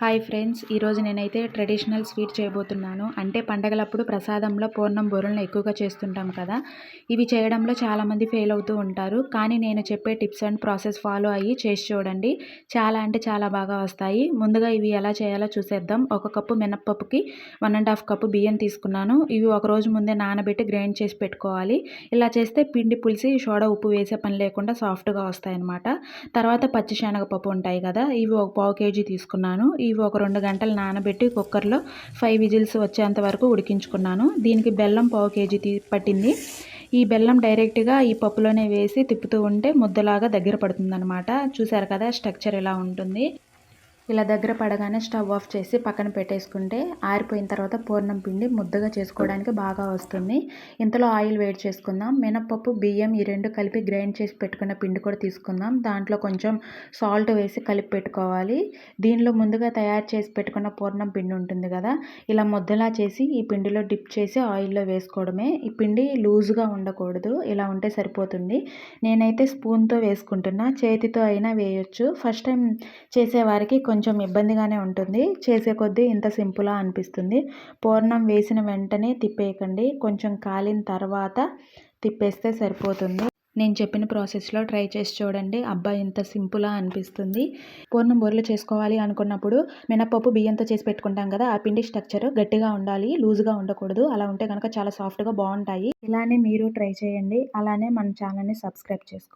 Hi friends ఈరోజు నేనైతే traditional sweet చేయబోతున్నాను. అంటే పండగలప్పుడు ప్రసాదంలో పూర్ణం బూరెలను ఎక్కువగా చేస్తుంటాం కదా. ఇవి చేయడంలో చాలామంది ఫెయిల్ అవుతూ ఉంటారు. కానీ నేను చెప్పే టిప్స్ అండ్ ప్రాసెస్ ఫాలో అయ్యి చేసి చూడండి. చాలా అంటే చాలా బాగా వస్తాయి. ముందుగా ఇవి ఎలా చేయాలో చూసేద్దాం. ఒక కప్పు మినప్పప్పుకి వన్ అండ్ హాఫ్ కప్పు బియ్యం తీసుకున్నాను. ఇవి ఒక రోజు ముందే నానబెట్టి గ్రైండ్ చేసి పెట్టుకోవాలి. ఇలా చేస్తే పిండి పులిసి సోడా ఉప్పు వేసే పని లేకుండా సాఫ్ట్గా వస్తాయి అన్నమాట తర్వాత పచ్చి శనగపప్పు ఉంటాయి కదా ఇవి ఒక పావు కేజీ తీసుకున్నాను. ఇవి ఒక రెండు గంటలు నానబెట్టి కుక్కర్లో ఫైవ్ విజిల్స్ వచ్చేంత వరకు ఉడికించుకున్నాను. దీనికి బెల్లం పావు కేజీ తీ పట్టింది. ఈ బెల్లం డైరెక్ట్గా ఈ పప్పులోనే వేసి తిప్పుతూ ఉంటే ముద్దలాగా దగ్గర పడుతుందనమాట చూసారు కదా స్ట్రక్చర్ ఎలా ఉంటుంది? ఇలా దగ్గర పడగానే స్టవ్ ఆఫ్ చేసి పక్కన పెట్టేసుకుంటే ఆరిపోయిన తర్వాత పూర్ణం పిండి ముద్దగా చేసుకోవడానికి బాగా వస్తుంది. ఇంతలో ఆయిల్ వేడి చేసుకుందాం. మినప్పప్పు బియ్యం ఈ రెండు కలిపి గ్రైండ్ చేసి పెట్టుకున్న పిండి కూడా తీసుకుందాం. దాంట్లో కొంచెం సాల్ట్ వేసి కలిపి పెట్టుకోవాలి. దీనిలో ముందుగా తయారు చేసి పెట్టుకున్న పూర్ణం పిండి ఉంటుంది కదా ఇలా ముద్దలా చేసి ఈ పిండిలో డిప్ చేసి ఆయిల్లో వేసుకోవడమే. ఈ పిండి లూజ్గా ఉండకూడదు ఇలా ఉంటే సరిపోతుంది. నేనైతే స్పూన్తో వేసుకుంటున్నా. చేతితో అయినా వేయొచ్చు. ఫస్ట్ టైం చేసేవారికి కొంచెం కొంచెం ఇబ్బందిగానే ఉంటుంది. చేసే కొద్దీ ఇంత సింపులా అనిపిస్తుంది. పూర్ణం వేసిన వెంటనే తిప్పేయకండి. కొంచెం కాలిన తర్వాత తిప్పేస్తే సరిపోతుంది. నేను చెప్పిన ప్రాసెస్లో ట్రై చేసి చూడండి. అబ్బాయి ఇంత సింపుల్గా అనిపిస్తుంది. పూర్ణం బొర్రెలు చేసుకోవాలి అనుకున్నప్పుడు మినపప్పు బియ్యంతో చేసి పెట్టుకుంటాం కదా ఆ పిండి స్ట్రక్చర్ గట్టిగా ఉండాలి లూజ్గా ఉండకూడదు. అలా ఉంటే కనుక చాలా సాఫ్ట్గా బాగుంటాయి. ఇలానే మీరు ట్రై చేయండి. అలానే మన ఛానల్ని సబ్స్క్రైబ్ చేసుకోండి.